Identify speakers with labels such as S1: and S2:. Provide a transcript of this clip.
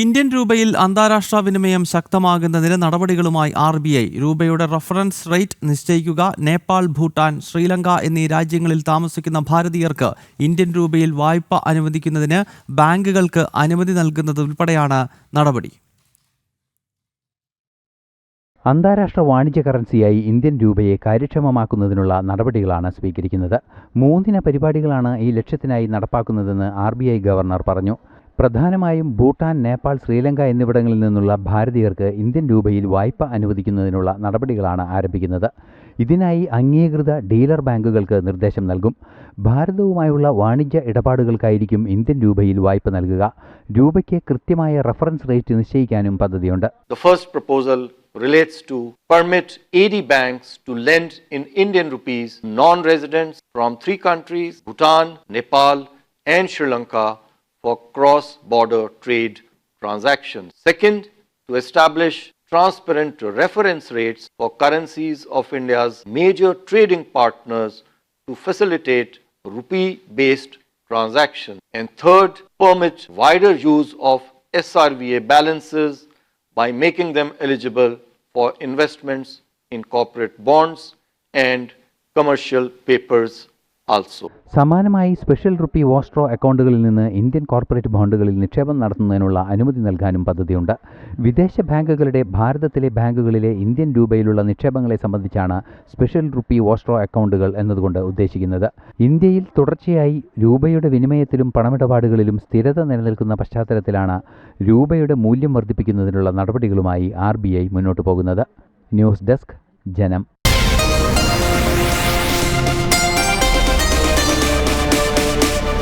S1: Indian രൂപയിൽ അന്താരാഷ്ട്ര വിനിമയം ശക്തമാകുന്നതിന് നടപടികളുമായി ആർ ബി ഐ രൂപയുടെ റഫറൻസ് റേറ്റ് നിശ്ചയിക്കുക നേപ്പാൾ ഭൂട്ടാൻ ശ്രീലങ്ക എന്നീ രാജ്യങ്ങളിൽ താമസിക്കുന്ന ഭാരതീയർക്ക് ഇന്ത്യൻ രൂപയിൽ വായ്പ അനുവദിക്കുന്നതിന് ബാങ്കുകൾക്ക് അനുമതി നൽകുന്നതുൾപ്പെടെയാണ് നടപടി.
S2: അന്താരാഷ്ട്ര വാണിജ്യ കറൻസിയായി ഇന്ത്യൻ രൂപയെ കാര്യക്ഷമമാക്കുന്നതിനുള്ള നടപടികളാണ് സ്വീകരിക്കുന്നത്. മൂന്നിന പരിപാടികളാണ് ഈ ലക്ഷ്യത്തിനായി നടപ്പാക്കുന്നതെന്ന് ആർ ഗവർണർ പറഞ്ഞു. പ്രധാനമായും ഭൂട്ടാൻ നേപ്പാൾ ശ്രീലങ്ക എന്നിവിടങ്ങളിൽ നിന്നുള്ള ഭാരതീയർക്ക് ഇന്ത്യൻ രൂപയിൽ വായ്പ അനുവദിക്കുന്നതിനുള്ള നടപടികളാണ് ആരംഭിക്കുന്നത്. ഇതിനായി അംഗീകൃത ഡീലർ ബാങ്കുകൾക്ക് നിർദ്ദേശം നൽകും. ഭാരതവുമായുള്ള വാണിജ്യ ഇടപാടുകൾക്കായിരിക്കും ഇന്ത്യൻ രൂപയിൽ വായ്പ നൽകുക. രൂപയ്ക്ക് കൃത്യമായ റഫറൻസ് റേറ്റ് നിശ്ചയിക്കാനും പദ്ധതിയുണ്ട്.
S3: Relates to permit 80 banks to lend in Indian rupees non-residents from three countries, Bhutan, Nepal and Sri Lanka for cross-border trade transactions. Second, to establish transparent reference rates for currencies of India's major trading partners to facilitate rupee-based transactions. And third, permit wider use of SRVA balances by making them eligible for investments in corporate bonds and commercial papers also.
S2: സമാനമായി special rupee vostro അക്കൗണ്ടുകളിൽ നിന്ന് Indian corporate ബോണ്ടുകളിൽ നിക്ഷേപം നടത്തുന്നതിനുള്ള അനുമതി നൽകാനും പദ്ധതിയുണ്ട്. വിദേശ ബാങ്കുകളുടെ ഭാരതത്തിലെ ബാങ്കുകളിലെ ഇന്ത്യൻ രൂപയിലുള്ള നിക്ഷേപങ്ങളെ സംബന്ധിച്ചാണ് സ്പെഷ്യൽ റുപ്പി വാസ്ട്രോ അക്കൗണ്ടുകൾ എന്നതുകൊണ്ട് ഉദ്ദേശിക്കുന്നത്. ഇന്ത്യയിൽ തുടർച്ചയായി രൂപയുടെ വിനിമയത്തിലും പണമിടപാടുകളിലും സ്ഥിരത നിലനിൽക്കുന്ന പശ്ചാത്തലത്തിലാണ് രൂപയുടെ മൂല്യം വർദ്ധിപ്പിക്കുന്നതിനുള്ള നടപടികളുമായി ആർ മുന്നോട്ട് പോകുന്നത്. ന്യൂസ് ഡെസ്ക് ജനം.